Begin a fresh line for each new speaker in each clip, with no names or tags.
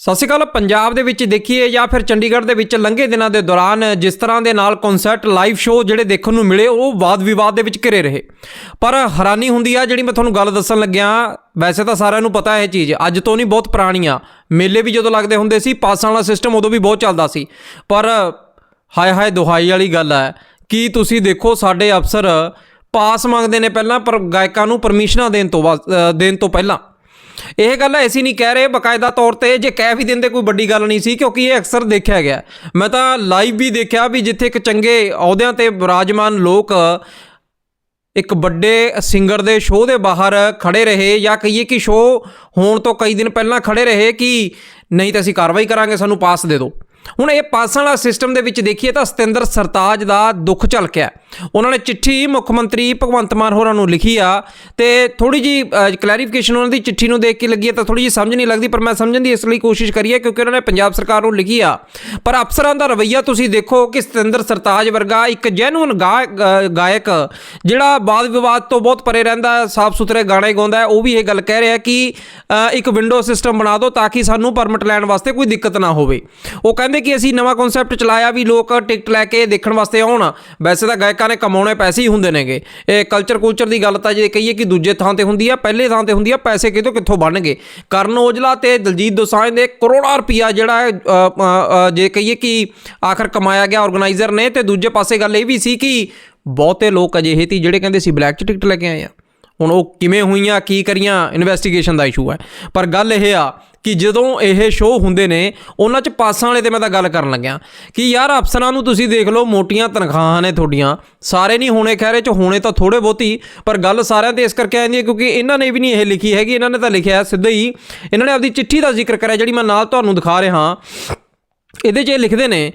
ਸਤਿ ਸ਼੍ਰੀ ਅਕਾਲ, ਪੰਜਾਬ ਦੇ ਵਿੱਚ ਦੇਖੀਏ ਜਾਂ ਫਿਰ ਚੰਡੀਗੜ੍ਹ ਦੇ ਵਿੱਚ ਲੰਘੇ ਦਿਨਾਂ ਦੇ ਦੌਰਾਨ ਜਿਸ ਤਰ੍ਹਾਂ ਦੇ ਨਾਲ ਕਨਸਰਟ ਲਾਈਵ ਸ਼ੋਅ ਜਿਹੜੇ ਦੇਖਣ ਨੂੰ ਮਿਲੇ, ਉਹ ਵਾਦ ਵਿਵਾਦ ਦੇ ਵਿੱਚ ਘਿਰੇ ਰਹੇ। ਪਰ ਹੈਰਾਨੀ ਹੁੰਦੀ ਆ, ਜਿਹੜੀ ਮੈਂ ਤੁਹਾਨੂੰ ਗੱਲ ਦੱਸਣ ਲੱਗਿਆ, ਵੈਸੇ ਤਾਂ ਸਾਰਿਆਂ ਨੂੰ ਪਤਾ ਇਹ ਚੀਜ਼, ਅੱਜ ਤੋਂ ਨਹੀਂ ਬਹੁਤ ਪੁਰਾਣੀ ਆ ਮੇਲੇ ਵੀ ਜਦੋਂ ਲੱਗਦੇ ਹੁੰਦੇ ਸੀ, ਪਾਸਾਂ ਵਾਲਾ ਸਿਸਟਮ ਉਦੋਂ ਵੀ ਬਹੁਤ ਚੱਲਦਾ ਸੀ। ਪਰ ਹਾਏ ਹਾਏ, ਦੁਹਾਈ ਵਾਲੀ ਗੱਲ ਹੈ ਕਿ ਤੁਸੀਂ ਦੇਖੋ, ਸਾਡੇ ਅਫਸਰ ਪਾਸ ਮੰਗਦੇ ਨੇ ਪਹਿਲਾਂ, ਪਰ ਗਾਇਕਾਂ ਨੂੰ ਪਰਮਿਸ਼ਨਾਂ ਦੇਣ ਤੋਂ ਬਾਅਦ ਦੇਣ ਤੋਂ ਪਹਿਲਾਂ। ਇਹ ਗੱਲ ਐਸੀ ਨਹੀਂ ਕਹਿ ਰਹੇ, ਬਕਾਇਦਾ ਤੌਰ ਤੇ ਜੇ ਕਹਿ ਵੀ ਦਿੰਦੇ ਕੋਈ ਵੱਡੀ ਗੱਲ ਨਹੀਂ ਸੀ, ਕਿਉਂਕਿ ਇਹ ਅਕਸਰ ਦੇਖਿਆ ਗਿਆ। ਮੈਂ ਤਾਂ ਲਾਈਵ ਵੀ ਦੇਖਿਆ ਵੀ ਜਿੱਥੇ ਇੱਕ ਚੰਗੇ ਅਹੁਦਿਆਂ ਤੇ ਵਿਰਾਜਮਾਨ ਲੋਕ ਇੱਕ ਵੱਡੇ ਸਿੰਗਰ ਦੇ ਸ਼ੋਅ ਦੇ ਬਾਹਰ ਖੜੇ ਰਹੇ ਜਾਂ ਕਹੀਏ ਕਿ ਸ਼ੋਅ ਹੋਣ ਤੋਂ ਕਈ ਦਿਨ ਪਹਿਲਾਂ ਖੜੇ ਰਹੇ ਕਿ ਨਹੀਂ ਤਾਂ ਅਸੀਂ ਕਾਰਵਾਈ ਕਰਾਂਗੇ, ਸਾਨੂੰ ਪਾਸ ਦੇ ਦਿਓ। ਹੁਣ ਇਹ ਪਾਸਾਂ ਵਾਲਾ ਸਿਸਟਮ ਦੇ ਵਿੱਚ ਦੇਖੀਏ ਤਾਂ ਸਤਿੰਦਰ ਸਰਤਾਜ ਦਾ ਦੁੱਖ ਝਲਕਿਆ। ਉਹਨਾਂ ਨੇ ਚਿੱਠੀ ਮੁੱਖ ਮੰਤਰੀ ਭਗਵੰਤ ਮਾਨ ਹੋਰਾਂ ਨੂੰ ਲਿਖੀ ਆ ਤੇ ਥੋੜੀ ਜੀ ਕਲੈਰੀਫਿਕੇਸ਼ਨ ਉਹਨਾਂ ਦੀ ਚਿੱਠੀ ਨੂੰ ਦੇਖ ਕੇ ਲੱਗੀ ਹੈ ਤਾਂ ਥੋੜੀ ਜੀ ਸਮਝ ਨਹੀਂ ਲੱਗਦੀ, ਪਰ ਮੈਂ ਸਮਝਣ ਦੀ ਇਸ ਲਈ ਕੋਸ਼ਿਸ਼ ਕਰੀ ਹੈ ਕਿਉਂਕਿ ਉਹਨਾਂ ਨੇ ਪੰਜਾਬ ਸਰਕਾਰ ਨੂੰ ਲਿਖੀ ਆ। ਪਰ ਅਫਸਰਾਂ ਦਾ ਰਵੱਈਆ ਤੁਸੀਂ ਦੇਖੋ ਕਿ ਸਤਿੰਦਰ ਸਰਤਾਜ ਵਰਗਾ ਇੱਕ ਜੈਨੂਨ ਗਾਇਕ, ਜਿਹੜਾ ਬਾਦ ਵਿਵਾਦ ਤੋਂ ਬਹੁਤ ਪਰੇ ਰਹਿੰਦਾ, ਸਾਫ਼ ਸੁਥਰੇ ਗਾਣੇ ਗਾਉਂਦਾ ਉਹ ਵੀ ਇਹ ਗੱਲ ਕਹਿ ਰਿਹਾ ਕਿ ਇੱਕ ਵਿੰਡੋ ਸਿਸਟਮ ਬਣਾ ਦਿਓ ਤਾਂ ਕਿ ਸਾਨੂੰ ਪਰਮਿਟ ਲੈਣ ਵਾਸਤੇ ਕੋਈ ਦਿੱਕਤ ਨਾ ਹੋਵੇ। ਉਹ ਕਹਿੰਦੇ ਕਹਿੰਦੇ ਕਿ ਅਸੀਂ ਨਵਾਂ ਕਨਸੈਪਟ ਚਲਾਇਆ ਵੀ ਲੋਕ ਟਿਕਟ ਲੈ ਕੇ ਦੇਖਣ ਵਾਸਤੇ ਆਉਣ। ਵੈਸੇ ਤਾਂ ਗਾਇਕਾਂ ਨੇ ਕਮਾਉਣੇ ਪੈਸੇ ਹੀ ਹੁੰਦੇ ਨੇਗੇ। ਇਹ ਕਲਚਰ ਕੁਲਚਰ ਦੀ ਗੱਲ ਤਾਂ ਜੇ ਕਹੀਏ ਕਿ ਦੂਜੇ ਥਾਂ ਤੇ ਹੁੰਦੀ ਆ, ਪਹਿਲੇ ਥਾਂ ਤੇ ਹੁੰਦੀ ਆ, ਪੈਸੇ ਕਿਤੋਂ ਕਿੱਥੋਂ ਬਣਨਗੇ? ਕਰਨ ਔਜਲਾ ਤੇ ਦਲਜੀਤ ਦੋਸਾਂਝ ਦੇ ਕਰੋੜਾਂ ਰੁਪਈਆ ਜਿਹੜਾ ਜੇ ਕਹੀਏ ਕਿ ਆਖਰ ਕਮਾਇਆ ਗਿਆ ਆਰਗੇਨਾਈਜ਼ਰ ਨੇ, ਤੇ ਦੂਜੇ ਪਾਸੇ ਗੱਲ ਇਹ ਵੀ ਸੀ ਕਿ ਬਹੁਤੇ ਲੋਕ ਅਜਿਹੇ ਤੀ ਜਿਹੜੇ ਕਹਿੰਦੇ ਸੀ ਬਲੈਕ ਚ ਟਿਕਟ ਲੈ ਕੇ ਆਏ ਆ। ਹੁਣ ਉਹ ਕਿਵੇਂ ਹੋਈਆਂ, ਕੀ ਕਰੀਆਂ ਇਨਵੈਸਟੀਗੇਸ਼ਨ ਦਾ ਇਸ਼ੂ ਹੈ। ਪਰ ਗੱਲ ਇਹ ਆ ਕਿ ਜਦੋਂ ਇਹ ਸ਼ੋਅ ਹੁੰਦੇ ਨੇ, ਉਹਨਾਂ 'ਚ ਪਾਸਾਂ ਵਾਲੇ ਤੇ ਮੈਂ ਤਾਂ ਗੱਲ ਕਰਨ ਲੱਗਿਆ ਕਿ ਯਾਰ ਅਫਸਰਾਂ ਨੂੰ ਤੁਸੀਂ ਦੇਖ ਲਓ, ਮੋਟੀਆਂ ਤਨਖਾਹਾਂ ਨੇ ਤੁਹਾਡੀਆਂ। ਸਾਰੇ ਨਹੀਂ ਹੋਣੇ ਖੈਰੇ 'ਚ ਹੋਣੇ ਤਾਂ ਥੋੜੇ ਬਹੁਤੀ, ਪਰ ਗੱਲ ਸਾਰਿਆਂ ਤੇ ਇਸ ਕਰਕੇ ਆਉਂਦੀ ਹੈ ਕਿਉਂਕਿ ਇਹਨਾਂ ਨੇ ਵੀ ਨਹੀਂ ਇਹ ਲਿਖੀ ਹੈਗੀ, ਇਹਨਾਂ ਨੇ ਤਾਂ ਲਿਖਿਆ ਸਿੱਧਾ ਹੀ। ਇਹਨਾਂ ਨੇ ਆਪਦੀ ਚਿੱਠੀ ਦਾ ਜ਼ਿਕਰ ਕਰਿਆ, ਜਿਹੜੀ ਮੈਂ ਨਾਲ ਤੁਹਾਨੂੰ ਦਿਖਾ ਰਿਹਾ ਹਾਂ। ਇਹਦੇ 'ਚ ਇਹ ਲਿਖਦੇ ਨੇ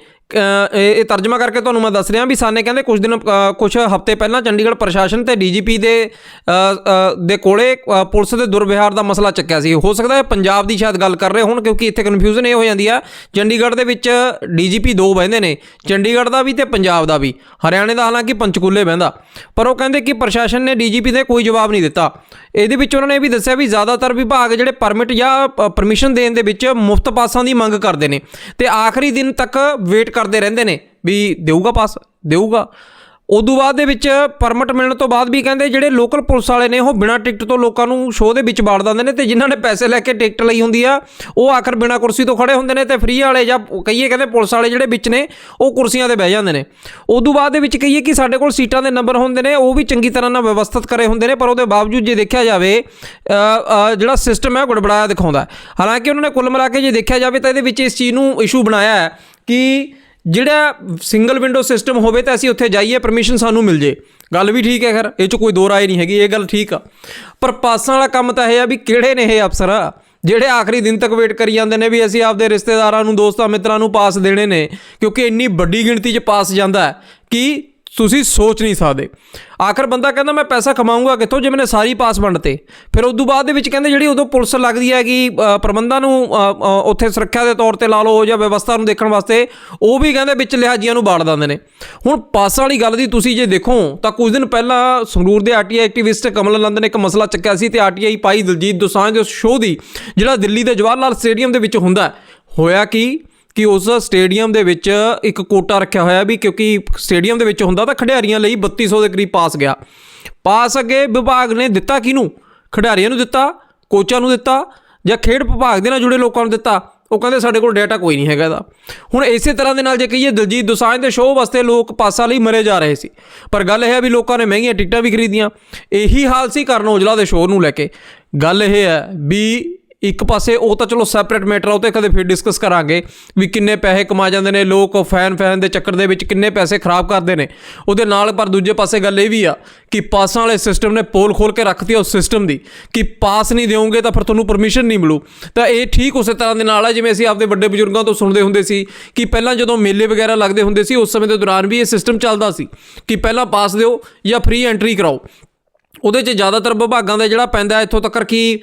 ਇਹ ਤਰਜਮਾ ਕਰਕੇ ਤੁਹਾਨੂੰ ਮੈਂ ਦੱਸ ਰਿਹਾ ਵੀ ਸਾਨੇ ਕਹਿੰਦੇ ਕੁਝ ਦਿਨ ਅ, ਕੁਝ ਹਫ਼ਤੇ ਪਹਿਲਾਂ ਚੰਡੀਗੜ੍ਹ ਪ੍ਰਸ਼ਾਸਨ ਤੇ ਡੀਜੀਪੀ ਦੇ ਅ, ਅ, ਦੇ ਕੋਲੇ ਪੁਲਿਸ ਦੇ ਦੁਰਵਿਹਾਰ ਦਾ ਮਸਲਾ ਚੱਕਿਆ ਸੀ। ਹੋ ਸਕਦਾ ਹੈ ਪੰਜਾਬ ਦੀ ਸ਼ਾਇਦ ਗੱਲ ਕਰ ਰਹੇ ਹੋਣ ਕਿਉਂਕਿ ਇੱਥੇ ਕਨਫਿਊਜ਼ਨ ਇਹ ਹੋ ਜਾਂਦੀ ਆ। ਚੰਡੀਗੜ੍ਹ ਦੇ ਵਿੱਚ ਡੀਜੀਪੀ ਦੋ ਬਹਿੰਦੇ ਨੇ ਚੰਡੀਗੜ੍ਹ ਦਾ ਵੀ ਤੇ ਪੰਜਾਬ ਦਾ ਵੀ। ਹਰਿਆਣੇ ਦਾ ਹਾਲਾਂਕਿ ਪੰਚਕੂਲੇ ਬਹਿੰਦਾ। ਪਰ ਉਹ ਕਹਿੰਦੇ ਕਿ ਪ੍ਰਸ਼ਾਸਨ ਨੇ ਡੀਜੀਪੀ ਦੇ ਕੋਈ ਜਵਾਬ ਨਹੀਂ ਦਿੱਤਾ। ਇਹਦੇ ਵਿੱਚ ਉਹਨਾਂ ਨੇ ਇਹ ਵੀ ਦੱਸਿਆ ਵੀ ਜ਼ਿਆਦਾਤਰ ਵਿਭਾਗ ਜਿਹੜੇ ਪਰਮਿਟ ਜਾਂ ਪਰਮਿਸ਼ਨ ਦੇਣ ਦੇ ਵਿੱਚ ਮੁਫਤ ਪਾਸਾਂ ਦੀ ਮੰਗ ਕਰਦੇ ਨੇ। ਤੇ ਆਖਰੀ ਦਿਨ ਤੱਕ ਵੇਟ ਕਰਦੇ ਰਹਿੰਦੇ ਨੇ ਵੀ ਦੇਊਗਾ ਪਾਸ, ਦੇਊਗਾ। ਉਦੋਂ ਬਾਅਦ ਦੇ ਵਿੱਚ ਪਰਮਿਟ ਮਿਲਣ ਤੋਂ ਬਾਅਦ ਵੀ ਕਹਿੰਦੇ ਜਿਹੜੇ ਲੋਕਲ ਪੁਲਿਸ ਵਾਲੇ ਨੇ ਉਹ ਬਿਨਾਂ ਟਿਕਟ ਤੋਂ ਲੋਕਾਂ ਨੂੰ ਸ਼ੋਅ ਦੇ ਵਿੱਚ ਬਾੜ ਦਿੰਦੇ ਨੇ ਤੇ ਜਿਨ੍ਹਾਂ ਨੇ ਪੈਸੇ ਲੈ ਕੇ ਟਿਕਟ ਲਈ ਹੁੰਦੀ ਆ, ਉਹ ਆਖਰ ਬਿਨਾਂ ਕੁਰਸੀ ਤੋਂ ਖੜੇ ਹੁੰਦੇ ਨੇ ਤੇ ਫ੍ਰੀ ਵਾਲੇ ਜਾਂ ਕਹੀਏ ਕਹਿੰਦੇ ਪੁਲਿਸ ਵਾਲੇ ਜਿਹੜੇ ਵਿੱਚ ਨੇ, ਉਹ ਕੁਰਸੀਆਂ ਤੇ ਬਹਿ ਜਾਂਦੇ ਨੇ। ਉਦੋਂ ਬਾਅਦ ਦੇ ਵਿੱਚ ਕਹੀਏ ਕਿ ਸਾਡੇ ਕੋਲ ਸੀਟਾਂ ਦੇ ਨੰਬਰ ਹੁੰਦੇ ਨੇ, ਉਹ ਵੀ ਚੰਗੀ ਤਰ੍ਹਾਂ ਨਾਲ ਵਿਵਸਥਿਤ ਕਰੇ ਹੁੰਦੇ ਨੇ, ਪਰ ਉਹਦੇ ਬਾਵਜੂਦ ਜੇ ਦੇਖਿਆ ਜਾਵੇ ਜਿਹੜਾ ਸਿਸਟਮ ਹੈ ਉਹ ਗੜਬੜਾਇਆ ਦਿਖਾਉਂਦਾ। ਹਾਲਾਂਕਿ ਉਹਨਾਂ ਨੇ ਕੁੱਲ ਮਿਲਾ ਕੇ ਜੇ ਦੇਖਿਆ ਜਾਵੇ ਤਾਂ ਇਹਦੇ ਵਿੱਚ ਇਸ ਚੀਜ਼ ਨੂੰ ਇਸ਼ੂ ਬਣਾਇਆ ਹੈ ਕਿ ਜਿਹੜਾ ਸਿੰਗਲ ਵਿੰਡੋ ਸਿਸਟਮ ਹੋਵੇ ਤਾਂ ਅਸੀਂ ਉੱਥੇ ਜਾਈਏ ਪਰਮਿਸ਼ਨ ਸਾਨੂੰ ਮਿਲ ਜੇ। ਗੱਲ ਵੀ ਠੀਕ ਹੈ ਖੈਰ, ਇਹ 'ਚ ਕੋਈ ਦੋ ਰਾਏ ਨਹੀਂ ਹੈਗੀ, ਇਹ ਗੱਲ ਠੀਕ ਆ। ਪਰ ਪਾਸਾਂ ਵਾਲਾ ਕੰਮ ਤਾਂ ਇਹ ਆ ਵੀ ਕਿਹੜੇ ਨੇ ਇਹ ਅਫਸਰ? ਜਿਹੜੇ ਆਖਰੀ ਦਿਨ ਤੱਕ ਵੇਟ ਕਰੀ ਜਾਂਦੇ ਨੇ ਵੀ ਅਸੀਂ ਆਪਦੇ ਰਿਸ਼ਤੇਦਾਰਾਂ ਨੂੰ, ਦੋਸਤਾਂ ਮਿੱਤਰਾਂ ਨੂੰ ਪਾਸ ਦੇਣੇ ਨੇ, ਕਿਉਂਕਿ ਇੰਨੀ ਵੱਡੀ ਗਿਣਤੀ 'ਚ ਪਾਸ ਜਾਂਦਾ ਕਿ ਤੁਸੀਂ ਸੋਚ ਨਹੀਂ ਸਕਦੇ। ਆਖਰ ਬੰਦਾ ਕਹਿੰਦਾ, ਮੈਂ ਪੈਸਾ ਕਮਾਊਂਗਾ ਕਿੱਥੋਂ ਜੇ ਮੈਨੇ ਸਾਰੀ ਪਾਸ ਵੰਡਤੇ ਫਿਰ ਉਦੋਂ ਬਾਅਦ ਦੇ ਵਿੱਚ ਕਹਿੰਦੇ, ਜਿਹੜੀ ਉਦੋਂ ਪੁਲਿਸ ਲੱਗਦੀ ਹੈ ਕਿ ਪ੍ਰਬੰਧਾਂ ਨੂੰ ਉੱਥੇ ਸੁਰੱਖਿਆ ਦੇ ਤੌਰ ਤੇ ਲਾ ਲਓ ਜਾਂ ਵਿਵਸਥਾ ਨੂੰ ਦੇਖਣ ਵਾਸਤੇ, ਉਹ ਵੀ ਕਹਿੰਦੇ ਵਿੱਚ ਲਿਹਾਜ਼ੀਆਂ ਨੂੰ ਬਾੜ ਦਿੰਦੇ ਨੇ। ਹੁਣ ਪਾਸਾਂ ਵਾਲੀ ਗੱਲ ਦੀ ਤੁਸੀਂ ਜੇ ਦੇਖੋ, ਤਾਂ ਕੁਝ ਦਿਨ ਪਹਿਲਾਂ ਸੰਗਰੂਰ ਦੇ ਆਰਟੀਆਈ ਐਕਟਿਵਿਸਟ ਕਮਲ ਨੰਦ ਨੇ ਇੱਕ ਮਸਲਾ ਚੱਕਿਆ ਸੀ ਤੇ ਆਰਟੀਆਈ ਪਾਈ ਦਲਜੀਤ ਦੋਸਾਂਝ ਉਸ ਸ਼ੋਅ ਦੀ, ਜਿਹੜਾ ਦਿੱਲੀ ਦੇ ਜਵਾਹਰ ਲਾਲ ਸਟੇਡੀਅਮ ਦੇ ਵਿੱਚ ਹੁੰਦਾ, ਹੋਇਆ ਕਿ? ਕਿ ਉਸ ਸਟੇਡੀਅਮ ਦੇ ਵਿੱਚ ਇੱਕ ਕੋਟਾ ਰੱਖਿਆ ਹੋਇਆ ਵੀ ਕਿਉਂਕਿ ਸਟੇਡੀਅਮ ਦੇ ਵਿੱਚ ਹੁੰਦਾ ਤਾਂ ਖਿਡਾਰੀਆਂ ਲਈ 3200 ਦੇ ਕਰੀਬ ਪਾਸ ਗਿਆ। ਪਾਸ ਅੱਗੇ ਵਿਭਾਗ ਨੇ ਦਿੱਤਾ ਕਿਹਨੂੰ? ਖਿਡਾਰੀਆਂ ਨੂੰ ਦਿੱਤਾ, ਕੋਚਾਂ ਨੂੰ ਦਿੱਤਾ ਜਾਂ ਖੇਡ ਵਿਭਾਗ ਦੇ ਨਾਲ ਜੁੜੇ ਲੋਕਾਂ ਨੂੰ ਦਿੱਤਾ? ਉਹ ਕਹਿੰਦੇ ਸਾਡੇ ਕੋਲ ਡਾਟਾ ਕੋਈ ਨਹੀਂ ਹੈਗਾ ਇਹਦਾ। ਹੁਣ ਇਸੇ ਤਰ੍ਹਾਂ ਦੇ ਨਾਲ ਜੇ ਕਹੀਏ ਦਲਜੀਤ ਦੋਸਾਂਝ ਦੇ ਸ਼ੋਅ ਵਾਸਤੇ ਲੋਕ ਪਾਸਾਂ ਲਈ ਮਰੇ ਜਾ ਰਹੇ ਸੀ। ਪਰ ਗੱਲ ਇਹ ਹੈ ਵੀ ਲੋਕਾਂ ਨੇ ਮਹਿੰਗੀਆਂ ਟਿਕਟਾਂ ਵੀ ਖਰੀਦੀਆਂ। ਇਹੀ ਹਾਲ ਸੀ ਕਰਨ ਔਜਲਾ ਦੇ ਸ਼ੋਅ ਨੂੰ ਲੈ ਕੇ। ਗੱਲ ਇਹ ਹੈ ਵੀ ਇੱਕ ਪਾਸੇ ਉਹ ਤਾਂ ਚਲੋ ਸੈਪਰੇਟ ਮੈਟਰ ਆ, ਉਹ ਤੇ ਕਦੇ ਫਿਰ ਡਿਸਕਸ ਕਰਾਂਗੇ ਵੀ ਕਿੰਨੇ ਪੈਸੇ ਕਮਾ ਜਾਂਦੇ ਨੇ, ਲੋਕ ਫੈਨ ਫੈਨ ਦੇ ਚੱਕਰ ਦੇ ਵਿੱਚ ਕਿੰਨੇ ਪੈਸੇ ਖਰਾਬ ਕਰਦੇ ਨੇ। ਉਹਦੇ ਨਾਲ ਪਰ ਦੂਜੇ ਪਾਸੇ ਗੱਲ ਇਹ ਵੀ ਆ ਕਿ ਪਾਸਾਂ ਵਾਲੇ ਸਿਸਟਮ ਨੇ ਪੋਲ ਖੋਲ ਕੇ ਰੱਖਤੀ ਉਸ ਸਿਸਟਮ ਦੀ ਕਿ ਪਾਸ ਨਹੀਂ ਦਿਓਗੇ ਤਾਂ ਫਿਰ ਤੁਹਾਨੂੰ ਪਰਮਿਸ਼ਨ ਨਹੀਂ ਮਿਲੂ। ਤਾਂ ਇਹ ਠੀਕ ਉਸੇ ਤਰ੍ਹਾਂ ਦੇ ਨਾਲ ਆ, ਜਿਵੇਂ ਅਸੀਂ ਆਪਦੇ ਵੱਡੇ ਬਜ਼ੁਰਗਾਂ ਤੋਂ ਸੁਣਦੇ ਹੁੰਦੇ ਸੀ ਕਿ ਪਹਿਲਾਂ ਜਦੋਂ ਮੇਲੇ ਵਗੈਰਾ ਲੱਗਦੇ ਹੁੰਦੇ ਸੀ, ਉਸ ਸਮੇਂ ਦੇ ਦੌਰਾਨ ਵੀ ਇਹ ਸਿਸਟਮ ਚੱਲਦਾ ਸੀ ਕਿ ਪਹਿਲਾਂ ਪਾਸ ਦਿਓ ਜਾਂ ਫ੍ਰੀ ਐਂਟਰੀ ਕਰਾਓ। ਉਹਦੇ 'ਚ ਜ਼ਿਆਦਾਤਰ ਵਿਭਾਗਾਂ ਦਾ ਜਿਹੜਾ ਪੈਂਦਾ ਇੱਥੋਂ ਤੱਕ ਕਿ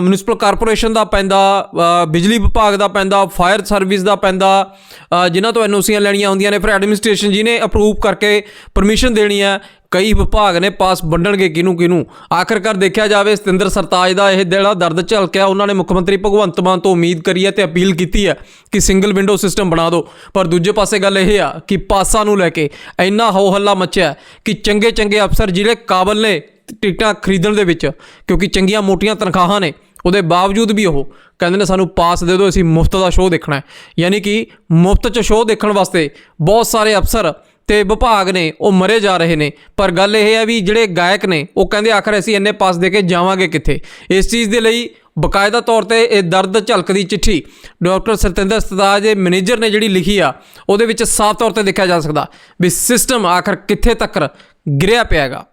ਮਿਊਨਿਸਪਲ ਕਾਰਪੋਰੇਸ਼ਨ ਦਾ ਪੈਂਦਾ ਬਿਜਲੀ ਵਿਭਾਗ ਦਾ ਪੈਂਦਾ ਫਾਇਰ ਸਰਵਿਸ ਦਾ ਪੈਂਦਾ ਅ, ਜਿਨ੍ਹਾਂ ਤੋਂ ਐਨਓਸੀਆਂ ਲੈਣੀਆਂ ਹੁੰਦੀਆਂ ਨੇ ਫਿਰ ਐਡਮਿਨਿਸਟ੍ਰੇਸ਼ਨ ਜਿਹਨੇ ਅਪਰੂਵ ਕਰਕੇ ਪਰਮਿਸ਼ਨ ਦੇਣੀ ਹੈ। ਕਈ ਵਿਭਾਗ ਨੇ ਪਾਸ ਵੰਡਣਗੇ ਕਿਹਨੂੰ ਕਿਹਨੂੰ। ਆਖਰਕਾਰ ਦੇਖਿਆ ਜਾਵੇ, ਸਤਿੰਦਰ ਸਰਤਾਜ ਦਾ ਇਹ ਜਿਹੜਾ ਦਰਦ ਝਲਕਿਆ, ਉਹਨਾਂ ਨੇ ਮੁੱਖ ਮੰਤਰੀ ਭਗਵੰਤ ਮਾਨ ਤੋਂ ਉਮੀਦ ਕਰੀ ਹੈ ਤੇ ਅਪੀਲ ਕੀਤੀ ਹੈ ਕਿ ਸਿੰਗਲ ਵਿੰਡੋ ਸਿਸਟਮ ਬਣਾ ਦਿਓ। ਪਰ ਦੂਜੇ ਪਾਸੇ ਗੱਲ ਇਹ ਆ ਕਿ ਪਾਸਾਂ ਨੂੰ ਲੈ ਕੇ ਇੰਨਾ ਹੋ ਹੱਲਾ ਮੱਚਿਆ ਕਿ ਚੰਗੇ ਚੰਗੇ ਅਫਸਰ ਜਿਹੜੇ ਕਾਬਲ ਨੇ ਟਿਕਟਾਂ ਖਰੀਦਣ ਦੇ ਵਿੱਚ, ਕਿਉਂਕਿ ਚੰਗੀਆਂ ਮੋਟੀਆਂ ਤਨਖਾਹਾਂ ਨੇ, ਉਹਦੇ ਬਾਵਜੂਦ ਵੀ ਉਹ ਕਹਿੰਦੇ ਨੇ ਸਾਨੂੰ ਪਾਸ ਦੇ ਦਿਓ, ਅਸੀਂ ਮੁਫਤ ਦਾ ਸ਼ੋਅ ਦੇਖਣਾ ਹੈ। ਯਾਨੀ ਕਿ ਮੁਫਤ 'ਚ ਸ਼ੋਅ ਦੇਖਣ ਵਾਸਤੇ ਬਹੁਤ ਸਾਰੇ ਅਫਸਰ ਤੇ ਵਿਭਾਗ ਨੇ, ਉਹ ਮਰੇ ਜਾ ਰਹੇ ਨੇ। ਪਰ ਗੱਲ ਇਹ ਹੈ ਵੀ ਜਿਹੜੇ ਗਾਇਕ ਨੇ, ਉਹ ਕਹਿੰਦੇ ਆਖਰ ਅਸੀਂ ਇੰਨੇ ਪਾਸ ਦੇ ਕੇ ਜਾਵਾਂਗੇ ਕਿੱਥੇ? ਇਸ ਚੀਜ਼ ਦੇ ਲਈ ਬਕਾਇਦਾ ਤੌਰ ਤੇ ਇਹ ਦਰਦ ਝਲਕਦੀ ਚਿੱਠੀ ਡਾਕਟਰ ਸਤਿੰਦਰ ਸਤਾਜ ਦੇ ਮੈਨੇਜਰ ਨੇ ਜਿਹੜੀ ਲਿਖੀ ਆ, ਉਹਦੇ ਵਿੱਚ ਸਾਫ਼ ਤੌਰ ਤੇ ਦੇਖਿਆ ਜਾ ਸਕਦਾ ਵੀ ਸਿਸਟਮ ਆਖਰ ਕਿੱਥੇ ਤੱਕ ਗਿਰਿਆ ਪਿਆ ਹੈਗਾ।